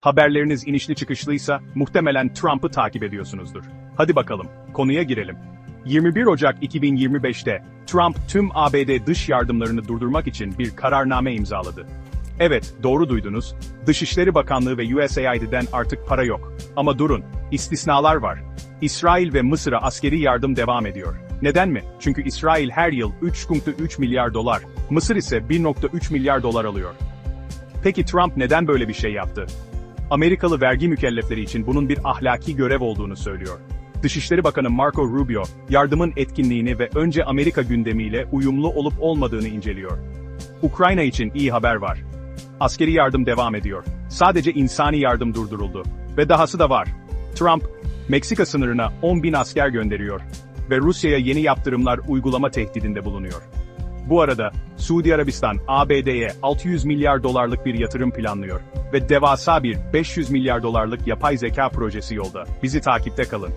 Haberleriniz inişli çıkışlıysa muhtemelen Trump'ı takip ediyorsunuzdur. Hadi bakalım, konuya girelim. 21 Ocak 2025'te Trump tüm ABD dış yardımlarını durdurmak için bir kararname imzaladı. Evet, doğru duydunuz. Dışişleri Bakanlığı ve USAID'den artık para yok. Ama durun, istisnalar var. İsrail ve Mısır'a askeri yardım devam ediyor. Neden mi? Çünkü İsrail her yıl 3.3 milyar dolar, Mısır ise 1.3 milyar dolar alıyor. Peki Trump neden böyle bir şey yaptı? Amerikalı vergi mükellefleri için bunun bir ahlaki görev olduğunu söylüyor. Dışişleri Bakanı Marco Rubio, yardımın etkinliğini ve önce Amerika gündemiyle uyumlu olup olmadığını inceliyor. Ukrayna için iyi haber var. Askeri yardım devam ediyor. Sadece insani yardım durduruldu. Ve dahası da var. Trump, Meksika sınırına 10 bin asker gönderiyor. Ve Rusya'ya yeni yaptırımlar uygulama tehdidinde bulunuyor. Bu arada, Suudi Arabistan, ABD'ye 600 milyar dolarlık bir yatırım planlıyor. Ve devasa bir 500 milyar dolarlık yapay zeka projesi yolda. Bizi takipte kalın.